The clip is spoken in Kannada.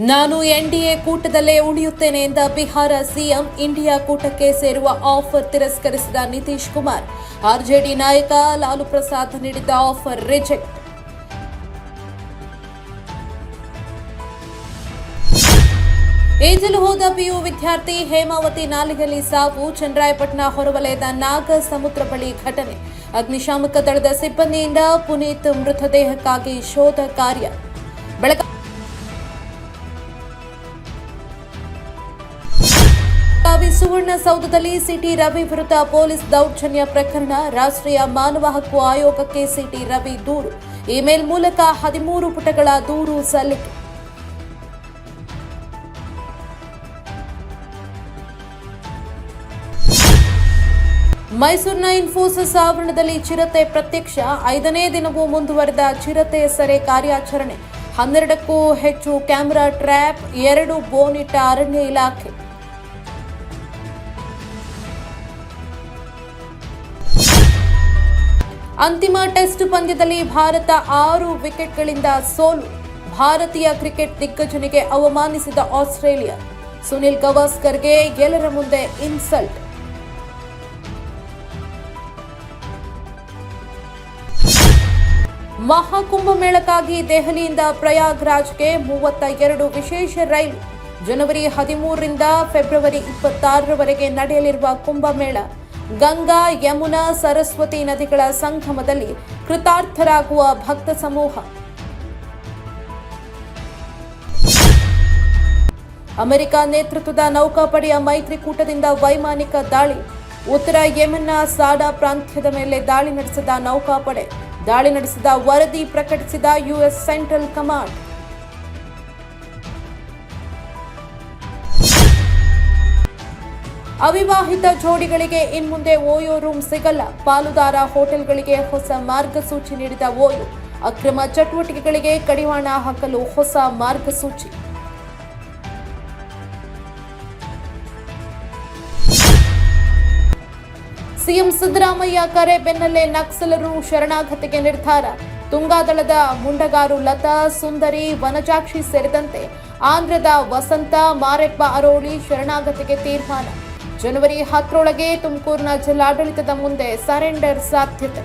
ನಾನು ಎನ್ಡಿಎ ಕೂಟದಲ್ಲೇ ಉಳಿಯುತ್ತೇನೆ ಎಂದ ಬಿಹಾರ ಸಿಎಂ ಇಂಡಿಯಾ ಕೂಟಕ್ಕೆ ಸೇರುವ ಆಫರ್ ತಿರಸ್ಕರಿಸಿದ ನಿತೀಶ್ ಕುಮಾರ್. ಆರ್ಜೆಡಿ ನಾಯಕ ಲಾಲು ಪ್ರಸಾದ್ ನೀಡಿದ್ದ ಆಫರ್ ರಿಜೆಕ್ಟ್. ಈಜಲು ಹೋದ ಪಿಯು ವಿದ್ಯಾರ್ಥಿ ಹೇಮಾವತಿ ನಾಲೆಯಲ್ಲಿ ಸಾವು, ಚಂದ್ರಾಯಪಟ್ಟಣ ಹೊರವಲಯದ ನಾಗ ಸಮುದ್ರ ಬಳಿ ಘಟನೆ. ಅಗ್ನಿಶಾಮಕ ದಳದ ಸಿಬ್ಬಂದಿಯಿಂದ ಪುನೀತ್ ಮೃತದೇಹಕ್ಕಾಗಿ ಶೋಧ ಕಾರ್ಯ. ಬೆಳಗಾವಿ ಸುವರ್ಣಸೌಧದಲ್ಲಿ ಸಿಟಿ ರವಿ ವಿರುದ್ಧ ಪೊಲೀಸ್ ದೌರ್ಜನ್ಯ ಪ್ರಕರಣ, ರಾಷ್ಟ್ರೀಯ ಮಾನವ ಹಕ್ಕು ಆಯೋಗಕ್ಕೆ ಸಿಟಿ ರವಿ ದೂರು. ಇಮೇಲ್ ಮೂಲಕ ಹದಿಮೂರು ಪುಟಗಳ ದೂರು ಸಲ್ಲಿಕೆ. ಮೈಸೂರಿನ ಇನ್ಫೋಸಿಸ್ ಆವರಣದಲ್ಲಿ ಚಿರತೆ ಪ್ರತ್ಯಕ್ಷ, ಐದನೇ ದಿನವೂ ಮುಂದುವರೆದ ಚಿರತೆ ಸೆರೆ ಕಾರ್ಯಾಚರಣೆ. ಹನ್ನೆರಡಕ್ಕೂ ಹೆಚ್ಚು ಕ್ಯಾಮೆರಾ ಟ್ರ್ಯಾಪ್, ಎರಡು ಬೋನಿಟ್ಟ ಅರಣ್ಯ ಇಲಾಖೆ. ಅಂತಿಮ ಟೆಸ್ಟ್ ಪಂದ್ಯದಲ್ಲಿ ಭಾರತ ಆರು ವಿಕೆಟ್ಗಳಿಂದ ಸೋಲು. ಭಾರತೀಯ ಕ್ರಿಕೆಟ್ ದಿಗ್ಗಜನಿಗೆ ಅವಮಾನಿಸಿದ ಆಸ್ಟ್ರೇಲಿಯಾ. ಸುನಿಲ್ ಗವಾಸ್ಕರ್ಗೆ ಎಲ್ಲರ ಮುಂದೆ ಇನ್ಸಲ್ಟ್. ಮಹಾಕುಂಭಮೇಳಕ್ಕಾಗಿ ದೆಹಲಿಯಿಂದ ಪ್ರಯಾಗ್ರಾಜ್ಗೆ ಮೂವತ್ತ ಎರಡು ವಿಶೇಷ ರೈಲು. ಜನವರಿ ಹದಿಮೂರರಿಂದ ಫೆಬ್ರವರಿ ಇಪ್ಪತ್ತಾರರವರೆಗೆ ನಡೆಯಲಿರುವ ಕುಂಭಮೇಳ ಗಂಗಾ, ಯಮುನಾ, ಸರಸ್ವತಿ ನದಿಗಳ ಸಂಗಮದಲ್ಲಿ ಕೃತಾರ್ಥರಾಗುವ ಭಕ್ತ ಸಮೂಹ. ಅಮೆರಿಕ ನೇತೃತ್ವದ ನೌಕಾಪಡೆಯ ಮೈತ್ರಿಕೂಟದಿಂದ ವೈಮಾನಿಕ ದಾಳಿ. ಉತ್ತರ ಯೆಮೆನ್ನ ಸಾಡಾ ಪ್ರಾಂತ್ಯದ ಮೇಲೆ ದಾಳಿ ನಡೆಸಿದ ನೌಕಾಪಡೆ. ದಾಳಿ ನಡೆಸಿದ ವರದಿ ಪ್ರಕಟಿಸಿದ ಯುಎಸ್ ಸೆಂಟ್ರಲ್ ಕಮಾಂಡ್. ಅವಿವಾಹಿತ ಜೋಡಿಗಳಿಗೆ ಇನ್ಮುಂದೆ ಓಯೋ ರೂಮ್ ಸಿಗಲ್ಲ. ಪಾಲುದಾರ ಹೋಟೆಲ್ಗಳಿಗೆ ಹೊಸ ಮಾರ್ಗಸೂಚಿ ನೀಡಿದ ಓಯೋ, ಅಕ್ರಮ ಚಟುವಟಿಕೆಗಳಿಗೆ ಕಡಿವಾಣ ಹಾಕಲು ಹೊಸ ಮಾರ್ಗಸೂಚಿ. ಸಿಎಂ ಸಿದ್ದರಾಮಯ್ಯ ಕರೆ ಬೆನ್ನಲ್ಲೇ ನಕ್ಸಲರು ಶರಣಾಗತಿಗೆ ನಿರ್ಧಾರ. ತುಂಗಾದಳದ ಮುಂಡಗಾರು ಲತಾ, ಸುಂದರಿ, ವನಜಾಕ್ಷಿ ಸೇರಿದಂತೆ ಆಂಧ್ರದ ವಸಂತ, ಮಾರೆಪ್ಪ ಅರೋಳಿ ಶರಣಾಗತಿಗೆ ತೀರ್ಮಾನ. ಜನವರಿ ಹತ್ತರೊಳಗೆ ತುಮಕೂರಿನ ಜಿಲ್ಲಾಡಳಿತದ ಮುಂದೆ ಸರೆಂಡರ್ ಸಾಧ್ಯತೆ.